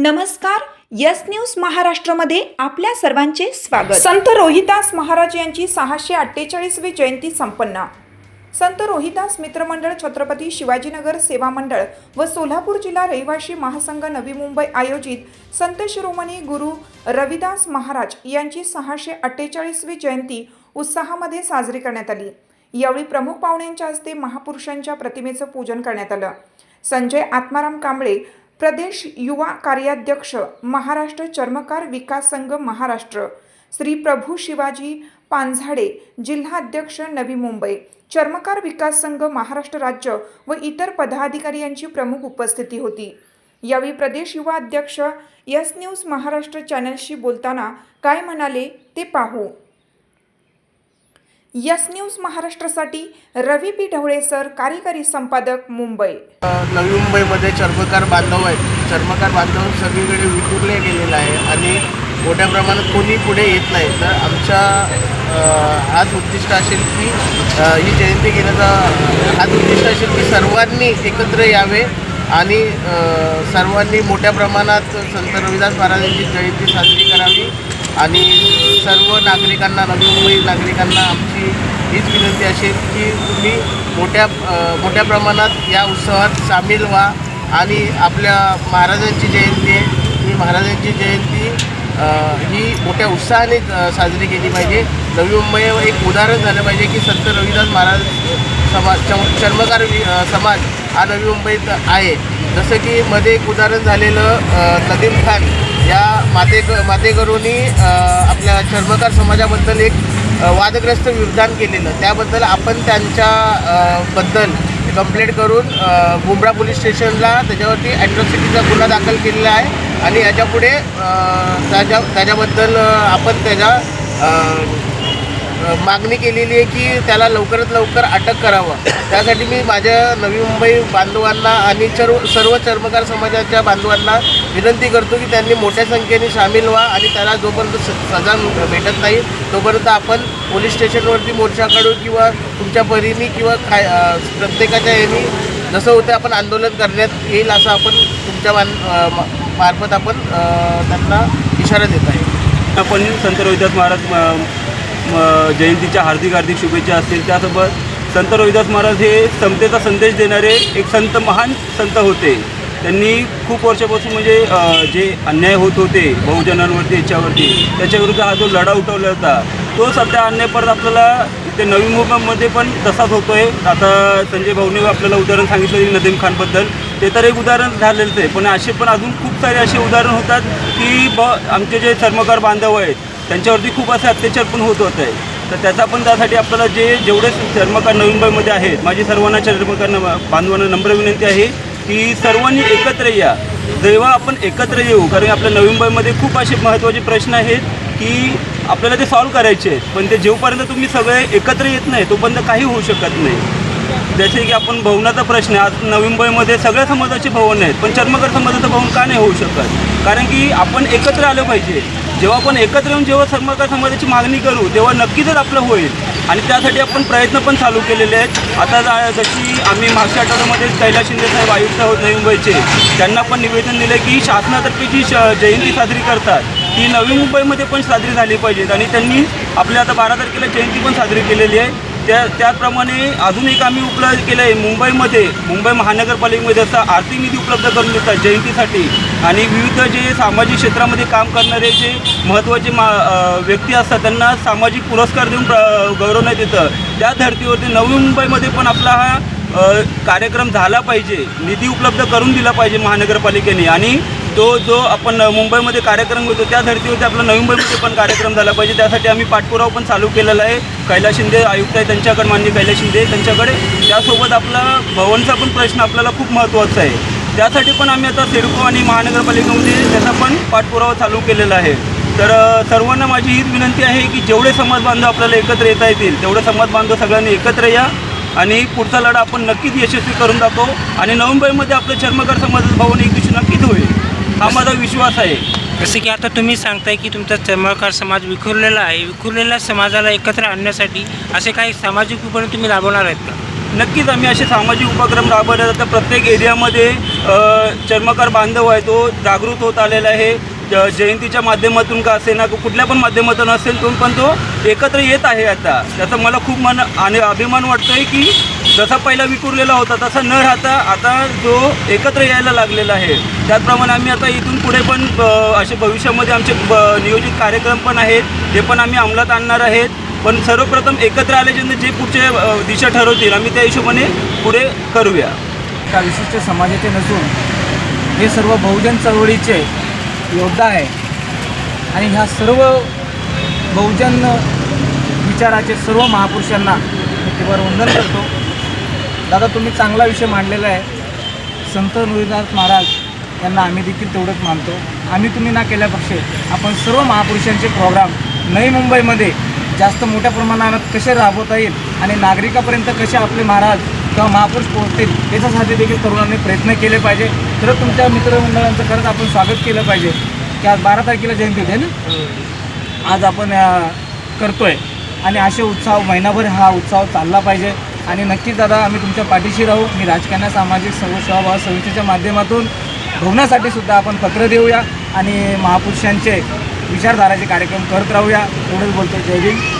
नमस्कार yes news महाराष्ट्रमध्ये आपल्या सर्वांचे स्वागत. संत रोहिदास महाराज यांची सहाशे अठ्ठेचाळीसवी जयंती संपन्न. संत रोहिदास मित्रमंडळ छत्रपती शिवाजीनगर सेवा मंडळ व सोलापूर जिल्हा रहिवाशी महासंघ नवी मुंबई आयोजित संत शिरोमणी गुरु रविदास महाराज यांची सहाशे अठ्ठेचाळीसवी जयंती उत्साहामध्ये साजरी करण्यात आली. यावेळी प्रमुख पाहुण्यांच्या हस्ते महापुरुषांच्या प्रतिमेचं पूजन करण्यात आलं. संजय आत्माराम कांबळे प्रदेश युवा कार्याध्यक्ष महाराष्ट्र चर्मकार विकास संघ महाराष्ट्र श्री प्रभू शिवाजी पांझाडे जिल्हाध्यक्ष नवी मुंबई चर्मकार विकास संघ महाराष्ट्र राज्य व इतर पदाधिकारी यांची प्रमुख उपस्थिती होती. यावेळी प्रदेश युवा अध्यक्ष यस न्यूज महाराष्ट्र चॅनलशी बोलताना काय म्हणाले ते पाहू. यस न्यूज महाराष्ट्रासाठी रवी पी ढवळे सर कार्यकारी संपादक मुंबई. नवी मुंबईमध्ये चर्मकार बांधव आहेत. चर्मकार बांधव सगळीकडे विखुरले गेलेलं आहे आणि मोठ्या प्रमाणात कोणी पुढे येत नाही. तर आमच्या हाच उद्दिष्ट असेल की ही जयंती घेण्याचा हाच उद्दिष्ट असेल की सर्वांनी एकत्र यावे आणि सर्वांनी मोठ्या प्रमाणात संत रविदास महाराजांची जयंती साजरी करावी. आणि सर्व नागरिकांना नवी मुंबई नागरिकांना आमची हीच विनंती असेल की तुम्ही मोठ्या मोठ्या प्रमाणात या उत्सवात सामील व्हा आणि आपल्या महाराजांची जयंती आहे. ही महाराजांची जयंती ही मोठ्या उत्साहाने साजरी केली पाहिजे. नवी मुंबई एक उदाहरण झालं पाहिजे की संत रविदास महाराज समाज चम- चर्मकार वि- समाज हा नवी मुंबईत आहे. जसं की मध्ये एक उदाहरण झालेलं नदीम खान. या मातेक मातेकरूंनी आपल्या चर्मकार समाजाबद्दल एक वादग्रस्त विधान केलेलं. त्याबद्दल आपण त्यांच्या बद्दल कंप्लेंट करून अ, मुंब्रा पोलीस स्टेशनला त्याच्यावरती ॲट्रॉसिटीचा गुन्हा दाखल केलेला आहे आणि याच्यापुढे त्याच्या त्याच्याबद्दल आपण त्याच्या मागणी केलेली आहे की त्याला लवकरात लवकर अटक करावं. त्यासाठी मी माझ्या नवी मुंबई बांधवांना आणि सर्व सर्व चर्मकार समाजाच्या बांधवांना विनंती करतो की त्यांनी मोठ्या संख्येने सामील व्हा आणि त्याला जोपर्यंत स- सजा भेटत नाही तोपर्यंत आपण पोलीस स्टेशनवरती मोर्चा काढू किंवा तुमच्या परीने किंवा काय प्रत्येकाच्या यांनी जसं होतं आपण आंदोलन करण्यात येईल असं आपण तुमच्या मान मार्फत आपण त्यांना इशारा देत आहे. आपण संत रोहिदास महाराज जयंतीच्या हार्दिक हार्दिक शुभेच्छा असतील. त्यासोबत संत रोहिदास महाराज हे समतेचा संदेश देणारे एक संत महान संत होते. त्यांनी खूप वर्षापासून म्हणजे जे अन्याय होत होते बहुजनांवरती याच्यावरती त्याच्याविरुद्ध हा जो लढा उठवला होता तो सध्या अन्याय परत आपल्याला ते नवी मुंबईमध्ये पण तसाच होतो आहे आता संजय भाऊने आपल्याला उदाहरण सांगितलं नदीम खानबद्दल. ते तर एक उदाहरण झालेलंच आहे. पण असे पण अजून खूप सारे असे उदाहरण होतात की ब आमचे जे चर्मकार बांधव आहेत त्यांच्यावरती खूप असे अत्याचार पण होत होत. आहे तर त्याचा पण त्यासाठी आपल्याला जे जेवढे चर्मकार नवी मुंबईमध्ये आहेत माझी सर्वांना चर्मकार न- बांधवांना नम्र विनंती आहे की सर्वांनी एकत्र या. जेव्हा आपण एकत्र येऊ कारण आपल्या नवी मुंबईमध्ये खूप असे महत्त्वाचे प्रश्न आहेत की आपल्याला ते सॉल्व करायचे आहेत. पण ते जेवपर्यंत तुम्ही सगळे एकत्र येत नाही तोपर्यंत काही होऊ शकत नाही. जसे की आपण भवनाचा प्रश्न आहे. आज नवी मुंबईमध्ये सगळ्या समाजाचे भवन आहेत पण चर्मकर समाजाचं भवन का नाही होऊ शकत? कारण की आपण एकत्र आलं पाहिजे. जेव्हा आपण एकत्र येऊन जेव्हा चर्मकर समाजाची मागणी करू तेव्हा नक्कीच आपलं होईल. आणि त्यासाठी आपण प्रयत्न पण चालू केलेले आहेत. आता जा- जशी आम्ही मागच्या आठवड्यामध्ये कैलास शिंदे साहेब आयुक्त आहोत नवी मुंबईचे त्यांना पण निवेदन दिलं की शासनातर्फे जी श- जयंती साजरी करतात ती नवी मुंबईमध्ये पण साजरी झाली पाहिजेत. आणि त्यांनी आपल्या आता बारा तारखेला जयंती पण साजरी केलेली आहे. त्या त्याचप्रमाणे अजून एक आम्ही उपलब्ध केलं आहे मुंबईमध्ये मुंबई महानगरपालिकेमध्ये असा आर्थिक निधी उपलब्ध करून देतात जयंतीसाठी. आणि विविध जे सामाजिक क्षेत्रामध्ये काम करणारे जे महत्त्वाचे मा व्यक्ती असतात त्यांना सामाजिक पुरस्कार देऊन प्र गौरवण्यात येतं त्या धर्तीवरती नवी मुंबईमध्ये पण आपला हा कार्यक्रम झाला पाहिजे. निधी उपलब्ध करून दिला पाहिजे महानगरपालिकेने. आणि तो जो आपण मुंबईमध्ये कार्यक्रम घेतो त्या धर्तीवरती आपला नवी मुंबईमध्ये पण कार्यक्रम झाला पाहिजे. त्यासाठी आम्ही पाठपुरावा पण चालू केलेला आहे. कैलास शिंदे आयुक्त आहे त्यांच्याकडे मान्य कैलास शिंदे त्यांच्याकडे. त्यासोबत आपला भवनचा पण प्रश्न आपल्याला खूप महत्त्वाचा आहे. त्यासाठी पण आम्ही आता सिडको आणि महानगरपालिकेमध्ये त्याचा पण पाठपुरावा चालू केलेला आहे. तर सर्वांना माझी हीच विनंती आहे की जेवढे समाज बांधव आपल्याला एकत्र येता येतील तेवढे समाज बांधव सगळ्यांनी एकत्र या आणि पुढचा लढा आपण नक्कीच यशस्वी करून जातो. आणि नोव्हेंबरमध्ये आपलं चर्मकार समाज भवन एक दिवशी नक्कीच होईल. हा माझा विश्वास आहे. जसं की आता तुम्ही सांगताय की तुमचा चर्मकार समाज विखुरलेला आहे. विखुरलेल्या समाजाला एकत्र आणण्यासाठी असे काही सामाजिक उपक्रम तुम्ही राबवणार आहेत का? नक्कीच आम्ही असे सामाजिक उपक्रम राबवले जातात प्रत्येक एरियामध्ये चर्मकार बांधव आहे. तो जागृत होत आलेला आहे. ज- जयंतीच्या माध्यमातून का असे ना कुठल्या पण माध्यमातून असेल तो पण तो एकत्र येत आहे आता. त्याचा मला खूप मन आणि अभिमान वाटतो आहे की जसा पहिला विखुरलेला होता तसा न राहता आता जो एकत्र यायला लागलेला आहे. त्याचप्रमाणे आम्ही आता इथून पुढे पण असे भविष्यामध्ये आमचे ब- नियोजित कार्यक्रम पण आहेत. ते पण आम्ही अंमलात आणणार आहेत. पण सर्वप्रथम एकत्र आल्याच्यानंतर जे पुढचे दिशा ठरवतील आम्ही त्या हिशोबाने पुढे करूया. त्या विशिष्ट समाजाचे नसून हे सर्व बहुजन चळवळीचे योद्धा आहे. आणि ह्या सर्व बहुजन विचाराचे सर्व महापुरुषांना मी केवळ वंदन करतो. दादा तुम्ही चांगला विषय मांडलेला आहे. संत रोहिदास महाराज यांना आम्ही देखील तेवढंच मानतो. आम्ही तुम्ही ना केल्यापेक्षा आपण सर्व महापुरुषांचे प्रोग्राम नवी मुंबईमध्ये जास्त मोठ्या प्रमाणात कसे राबवता येईल आणि नागरिकापर्यंत कसे आपले महाराज किंवा महापुरुष पोहोचतील याच्यासाठी देखील तरुणांनी प्रयत्न केले पाहिजे. तर तुमच्या मित्रमंडळांचं खरंच आपण स्वागत केलं पाहिजे. की आज बारा तारखेला जयंती होते ना? आज आपण करतो करतोय. आणि असे उत्साह महिनाभर हा उत्साह चालला पाहिजे. आणि नक्कीच दादा आम्ही तुमच्या पाठीशी राहू. मी राजकारण्या सामाजिक सर्व संस्थेच्या माध्यमातून भवनासाठी सुद्धा आपण पत्र देऊया आणि महापुरुषांचे विचारधाराचे कार्यक्रम करत राहूया. एवढंच बोलतो जय हिंद